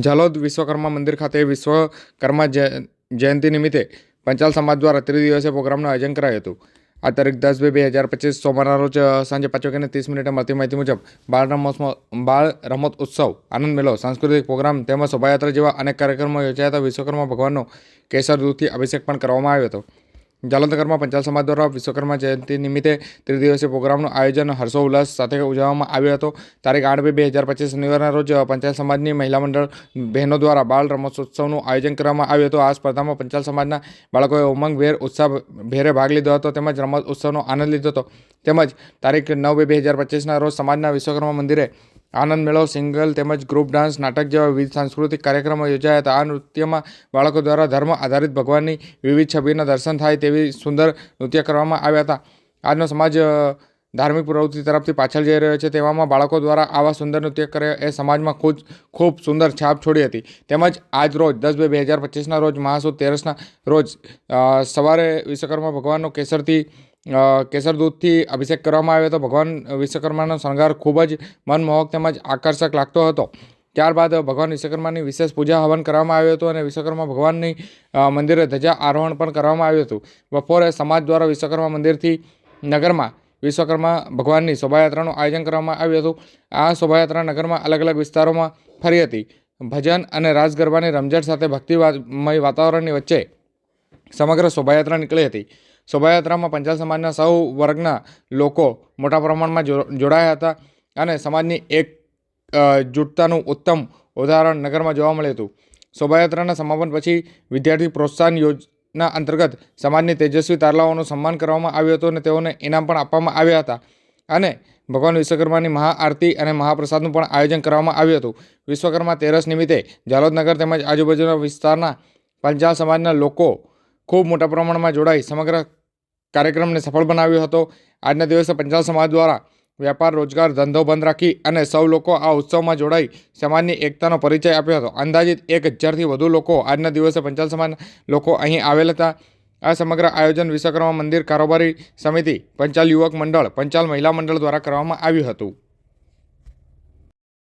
ઝાલોદ વિશ્વકર્મા મંદિર ખાતે વિશ્વકર્મા જય- જયંતિ નિમિત્તે પંચાલ સમાજ દ્વારા ત્રિદિવસીય પ્રોગ્રામનું આયોજન કરાયું હતું. આ તારીખ દસ બે બે હજાર પચીસ સોમવારના રોજ સાંજે પાંચ વાગ્યાને ત્રીસ મિનિટે મળતી માહિતી મુજબ બાળ રમોત્સવ, બાળ રમત ઉત્સવ, આનંદ મેળો, સાંસ્કૃતિક પ્રોગ્રામ તેમજ શોભાયાત્રા જેવા અનેક કાર્યક્રમો યોજાયા હતા. વિશ્વકર્મા ભગવાનનો કેસર દૂધથી અભિષેક પણ કરવામાં આવ્યો હતો. જાલંધરમાં પંચાલ સમાજ દ્વારા વિશ્વકર્મા જયંતિ નિમિત્તે ત્રિદિવસીય પ્રોગ્રામનું આયોજન હર્ષોલ્લાસ સાથે ઉજવવામાં આવ્યો હતો. તારીખ આઠ બે બે હજાર પચીસ શનિવારના રોજ પંચાલ સમાજની મહિલા મંડળ બહેનો દ્વારા બાળ રમતોત્સવનું આયોજન કરવામાં આવ્યું હતું. આ સ્પર્ધામાં પંચાલ સમાજના બાળકોએ ઉમંગભેર ઉત્સાહ, ભેરે ભાગ લીધો હતો તેમજ રમત ઉત્સવનો આનંદ લીધો હતો. તેમજ તારીખ નવ બે બે હજાર પચીસના રોજ સમાજના વિશ્વકર્મા મંદિરે આનંદ મેળો, સિંગલ તેમજ ગ્રુપ ડાન્સ, નાટક જેવા વિવિધ સાંસ્કૃતિક કાર્યક્રમો યોજાયા હતા. આ નૃત્યમાં બાળકો દ્વારા ધર્મ આધારિત ભગવાનની વિવિધ છબીના દર્શન થાય તેવી સુંદર નૃત્ય કરવામાં આવ્યા હતા. આજનો સમાજ ધાર્મિક પ્રવૃત્તિ તરફથી પાછળ જઈ રહ્યો છે. તેવામાં બાળકો દ્વારા આવા સુંદર નૃત્ય કરે એ સમાજમાં ખૂબ ખૂબ સુંદર છાપ છોડી હતી. તેમજ આજ રોજ, દસ બે બે હજાર પચીસના રોજ, મહાસુદ તેરસના રોજ સવારે વિશ્વકર્મા ભગવાનનો કેસરથી કેસર દૂધથી અભિષેક કરવામાં આવ્યો હતો. ભગવાન વિશ્વકર્માનો શણગાર ખૂબ જ મનમોહક તેમજ આકર્ષક લાગતો હતો. ત્યારબાદ ભગવાન વિશ્વકર્માની વિશેષ પૂજા હવન કરવામાં આવ્યું હતું અને વિશ્વકર્મા ભગવાનની મંદિરે ધજા આરોહણ પણ કરવામાં આવ્યું હતું. બપોરે સમાજ દ્વારા વિશ્વકર્મા મંદિરથી નગરમાં વિશ્વકર્મા ભગવાનની શોભાયાત્રાનું આયોજન કરવામાં આવ્યું હતું. આ શોભાયાત્રા નગરમાં અલગ અલગ વિસ્તારોમાં ફરી હતી. ભજન અને રાસ ગરબાની રમઝટ સાથે ભક્તિમય વાતાવરણની વચ્ચે સમગ્ર શોભાયાત્રા નીકળી હતી. શોભાયાત્રામાં પંચાલ સમાજના સૌ વર્ગના લોકો મોટા પ્રમાણમાં જોડાયા હતા અને સમાજની એક જૂટતાનું ઉત્તમ ઉદાહરણ નગરમાં જોવા મળ્યું હતું. શોભાયાત્રાના સમાપન પછી વિદ્યાર્થી પ્રોત્સાહન યોજના અંતર્ગત સમાજની તેજસ્વી તારલાઓનું સન્માન કરવામાં આવ્યું હતું અને તેઓને ઇનામ પણ આપવામાં આવ્યા હતા. અને ભગવાન વિશ્વકર્માની મહાઆરતી અને મહાપ્રસાદનું પણ આયોજન કરવામાં આવ્યું હતું. વિશ્વકર્મા તેરસ નિમિત્તે જાલોદનગર તેમજ આજુબાજુના વિસ્તારના પંચાલ સમાજના લોકો ખૂબ મોટા પ્રમાણમાં જોડાઈ સમગ્ર કાર્યક્રમને સફળ બનાવ્યો હતો. આજના દિવસે પંચાલ સમાજ દ્વારા વેપાર, રોજગાર, ધંધો બંધ રાખી અને સૌ લોકો આ ઉત્સવમાં જોડાઈ સમાજની એકતાનો પરિચય આપ્યો હતો. અંદાજિત એક હજારથી વધુ લોકો આજના દિવસે પંચાલ સમાજ લોકો અહીં આવેલ હતા. આ સમગ્ર આયોજન વિશ્વકર્મા મંદિર કારોબારી સમિતિ, પંચાલ યુવક મંડળ, પંચાલ મહિલા મંડળ દ્વારા કરવામાં આવ્યું હતું.